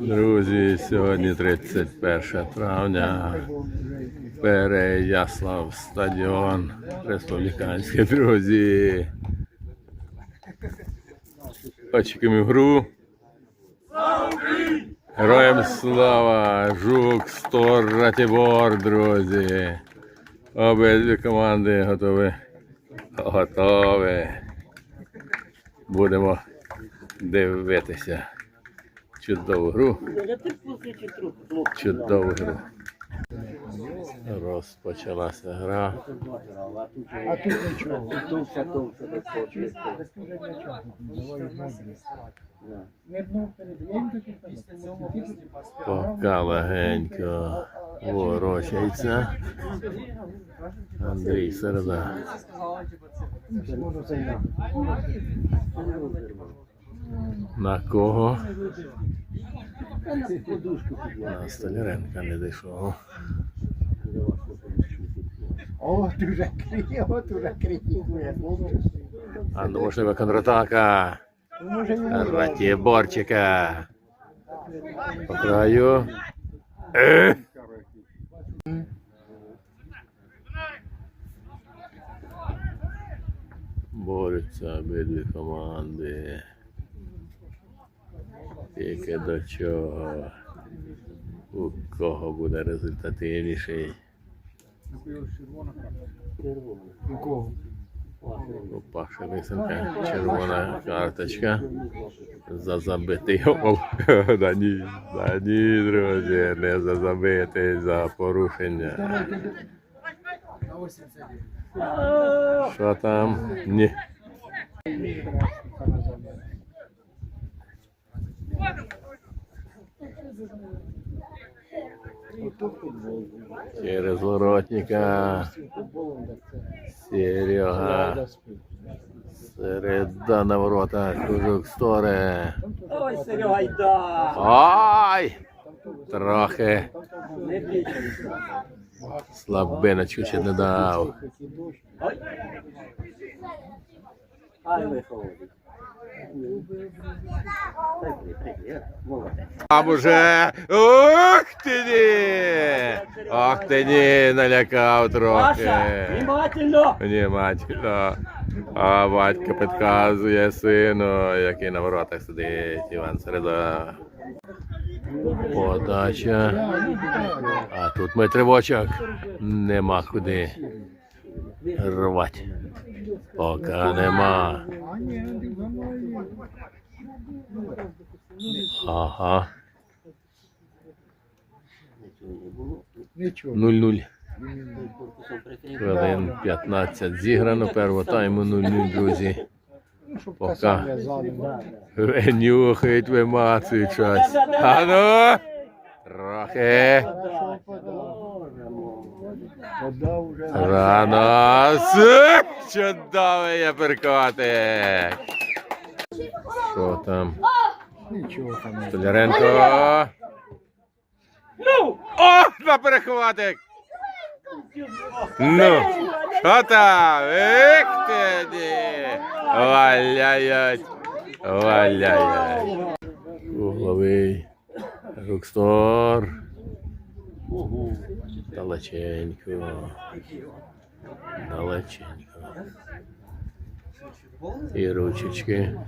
Друзі, сьогодні 31 травня. Переяслав стадіон республіканський, друзі. Очікуємо гру. Героям слава! Жук, Стор, Ратібор, друзі. Обидві команди готові. Готові. Будемо дивитися. Чудову гру. Чудову гру. Розпочалася гра. А тут нічого. Не дно Пока легенько ворочається. Андрій Середа. На кого? На Столяренка не дійшов. О, дуже кріє, о, дуже кріє. А ну можливо контратака. Може, він Ратіборчика. По краю. Е! Борються обидві команди. Тільки до чого. У кого буде результативніший. у кого? У Паша Лисенка червона карточка за забитий гол. Да ні, да ні, друзі, не за забитий, за порушення. Що там? Ні. Через воротника. Серега. Середа на воротах. Кужук сторе. Ой, Серега, йда! Ай! Трохи слабиночку ще не дав. Ой. Ай, виходить. Там уже. Ух ти ні! Ох ти ні, налякав трохи. Внимательно! Внимательно. А батько підказує сину, який на воротах сидить. Іван Середа. Подача. А тут ми тривочок. Нема куди рвати. Поки нема. Ага. Нічого. 0-0. Хвилин 15 зіграно. Першого тайму 0-0, друзі. Ну, Пока. Ви нюхають, вимацують щось. А ну! Трохи. Рано. Чудовий апперкотик. Що там? Нічого там не. Столяренко. Ну! О, на перехватик. Ну, що там? Ех ти ні. Валяють. Валяють. Угловий. Рукстор. Далеченько. Далеченько. І ручечки.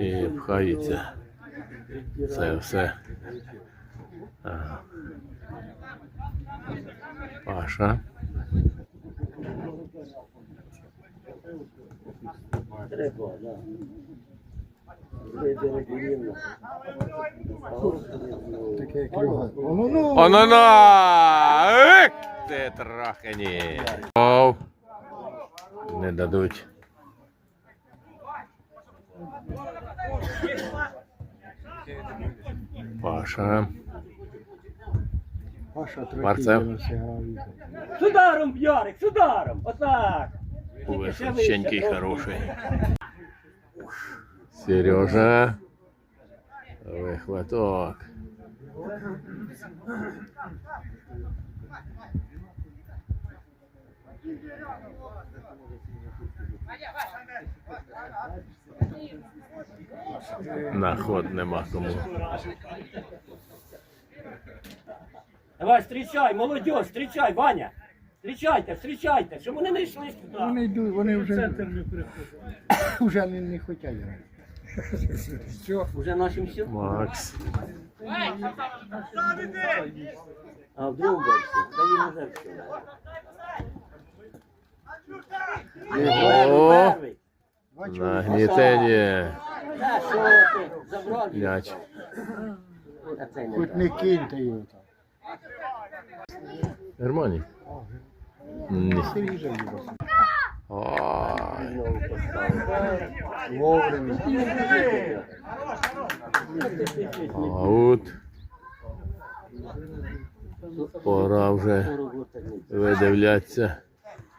І пхаються. Це все. Паша. Треба, да. Онона! Ти. Не дадуть. Паша. Паша Марцел. трохи розіграв. З ударом, Ярик, з ударом! Отак! Височенький, хороший. Сережа. Вихваток. На ход нема кому. Давай, зустрічай, молодь, зустрічай, Ваня. Зустрічайте, зустрічайте, щоб вони не йшли сюди. Вони йдуть, вони вже, вже не, не хочуть грати. Все. Уже нашим все? Макс. А в другому боксі? Та їм уже все. О! Нагнітення. Та це не киньте його там. Германій. Ні. Вовремя. Аут. Пора вже видивляться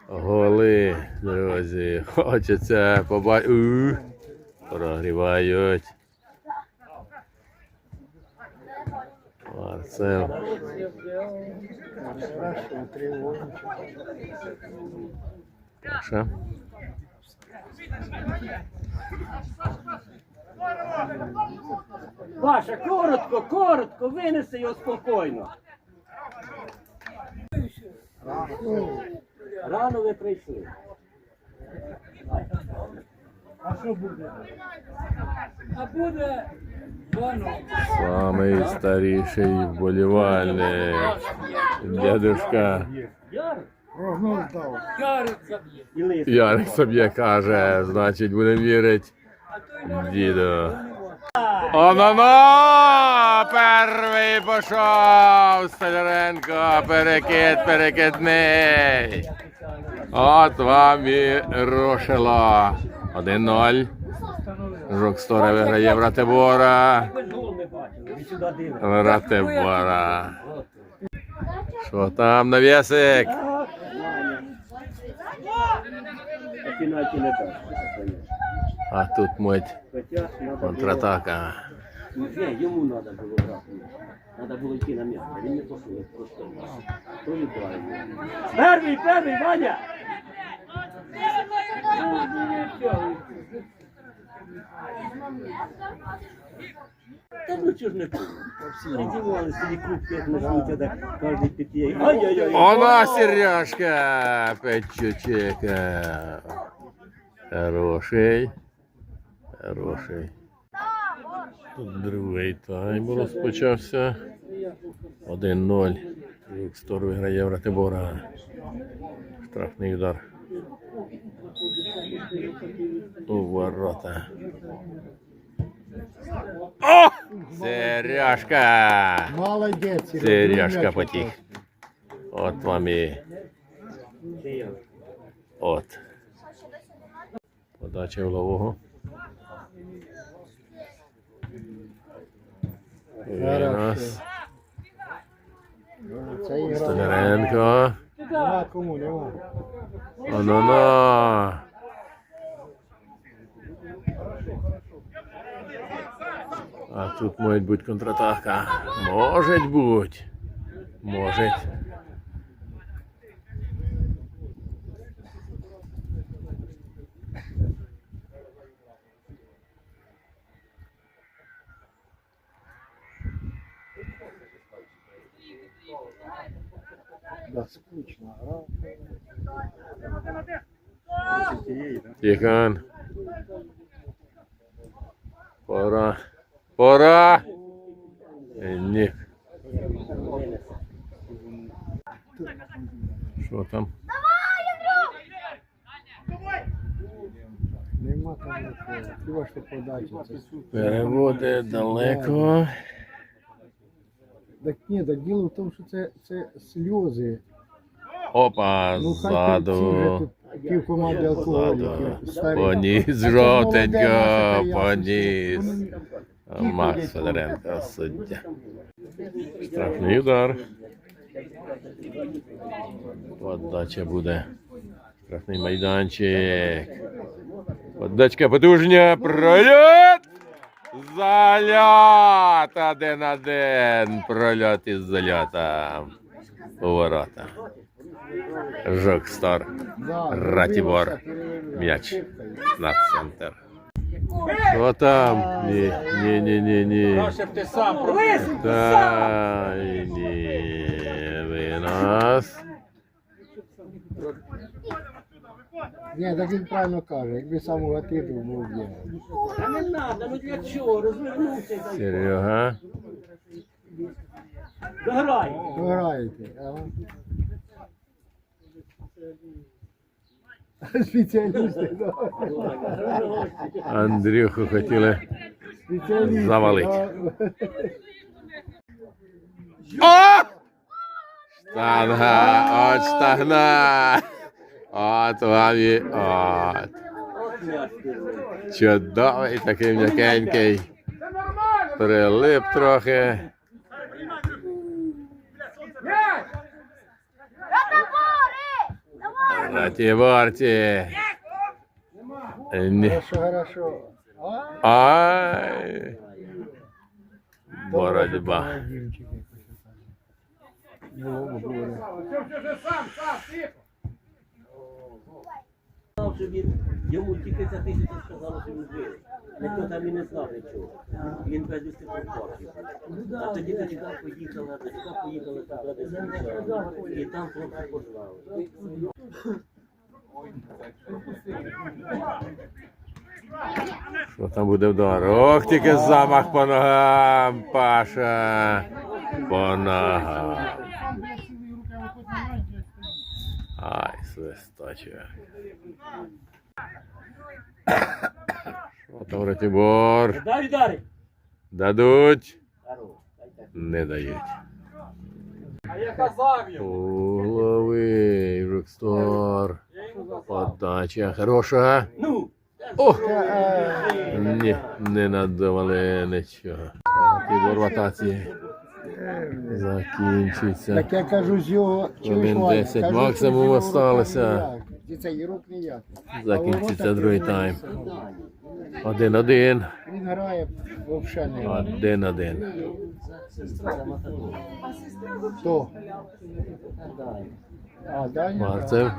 голи, друзі. Хочеться побачити. Страшно, тривожно. Паша. Паша, коротко, коротко, винеси його спокійно. Рано ви прийшли. Самий старіший вболівальник. Дядюшка Яр Прогноз дав. і лист. Ярик собі каже, значить будемо вірити діду. Онано! Перший пішов! Столяренко, перекид, перекидний. От вам і рушило. 1-0. Жукстора виграє в Ратибора. Ви гол не бачили, ви сюди дивитесь. В Ратибора. Що там, навісик? А не тут надо контратака. Ні, йому треба було брати. Треба було йти на місце. Він не пішов, просто. Перший, перший, Ваня! Та ну чого ж не? Придівали собі кубки, як начнуть, так кожен. Ай-яй-яй! Она сережка Петчучека. Хороший. Хороший. Тут другий тайм розпочався. 1-0. Юкстор виграє в Ратибора. Штрафний удар. У ворота. О! Сережка! Молодець. Сережка потік. От вам і. От. Подача в лового. Вінос. Це ігра. Столяренко. Кому, нема. Оно-на. А тут може бути контратака. Може бути. Може. Да, скучно. гра. Тихон. Пора. Пора. Е, Ні. Що там? Нема там. Хіба що. Переводи далеко. Так ні, так діло в тому, що це, це сльози. Опа, Ну, хай ці вже ззаду. тут пів команди алкоголіків. Поніс жовтенько, поніс. Макс Федоренко суддя. Штрафний удар. Подача буде. Штрафний майданчик. Подачка потужня. Прольот! Зальот! Один один. Прольот із зальотом. У ворота. Жокстар. Да, Ратібор. дивився, перевели. М'яч на центр. Що там? Ні, ні, ні, ні, ні. Краще б ти сам пробив. Лисенько, сам! Та ні. Винос. Ні, так він правильно каже, якби сам угатив, то був б я. Та не треба, ну для чого? Розвернувся і дай. Серега. Дограй. Ви граєте, а? Спеціалісти. Андрюху хотіли. Завалить. О! Штанга, от штанга. От вам і от. Чудовий такий м'якенький. Прилип трохи. На ті варті. Ні. Хорошо, хорошо. Ай. Боротьба. Все, все, все, сам, сам, горе. Сказав, що він йому тільки за тисячу сказали, що він виріс. Ніхто там і не знав нічого. Він без безвісти пропав. А тоді до сюди поїхали, до сюди поїхали, туди десь. І там хлопці познали. Що там буде вдар? Ох, тільки замах по ногам, Паша. По ногам. Ай, свисточок. Що там, Ратібор? Дай удари! Дадуть? Не дають. А я казав йому. Угловий, Рокстор. Подача хороша. Ну! О! Ні, не надавали нічого. Тибор в атаці. Закінчиться. Так я кажу з його... чуєш, 10 максимум осталося. Рук ніяк. І це і рук. Закінчиться другий тайм. Один-один. Він грає взагалі не. Один-один. Хто? А, Даня? Марцев.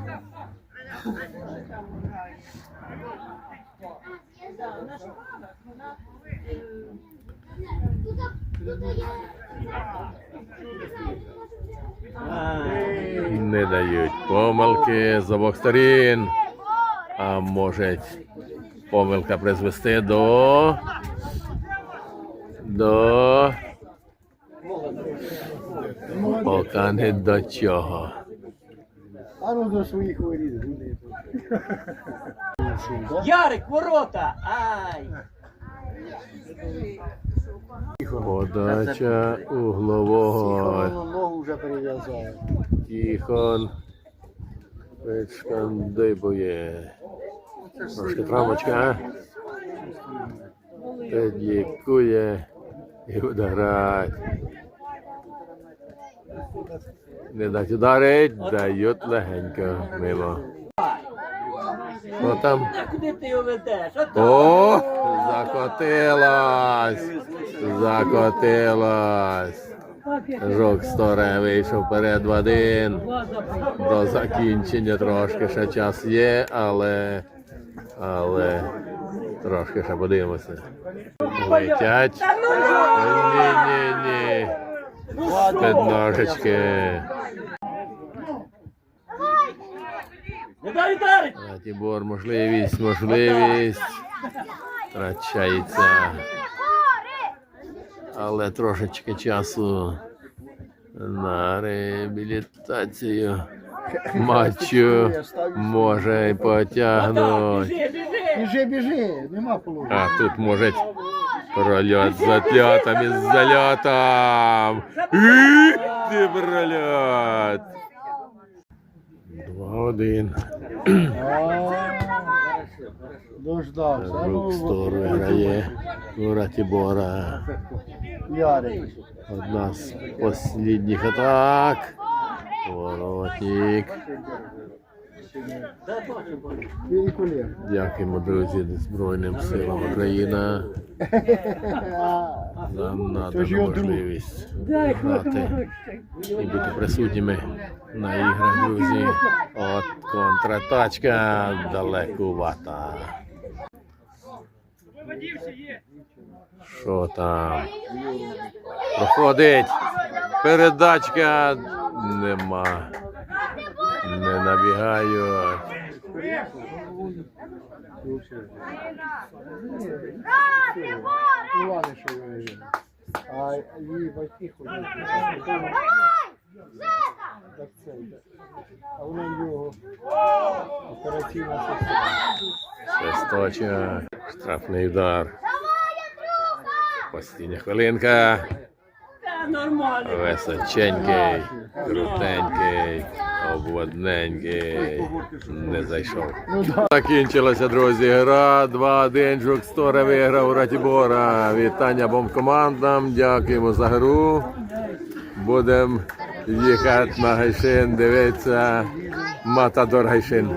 Не дають помилки з обох сторін. А може помилка призвести до. До. Поки не до чого. А ну до своїх воріт. Ярик, ворота! Ай! Подача углового. Ногу вже перев'язав. Тихон. Підшкандибує. Трошки травмочка. Підлікує і буде. Не дать ударить, дають легенько мимо. Що там? А куди ти його ведеш? О, закотилась! Закотилась! Жок Сторе вийшов вперед в один. До закінчення трошки ще час є, але. Але трошки ще подивимося. Летять. Ні-ні-ні. Під дай можливість, можливість. Втрачається. Але трошечки часу на реабілітацію матчу може й Отак, потягнуть. біжи, біжи! Біжи, біжи, нема положення. А тут може прольот з отльотом і з зальотом. Ти прольот. Два-один. Дождався. Рук сторону грає Нура Тібора. Ярик. Одна з останніх атак. Воротник. Дякуємо, друзі, Збройним силам України. Нам друг. можливість грати і бути присутніми на іграх, друзі. От контратачка далекувата. Що там? Проходить. Передачка нема. Не набігають. Ну ладно, що ви. А її батьки ходять. Так це. А вона в нього операційна система. Штрафний удар. Постійня хвилинка. Височенький, крутенький, обводненький. Не зайшов. Закінчилася, друзі. Гра 2-1. Жукстора виграв Ратібора. Вітання бомкомандам. Дякуємо за гру. Будемо їхати на Гайшин, дивитися Матадор Гайшин.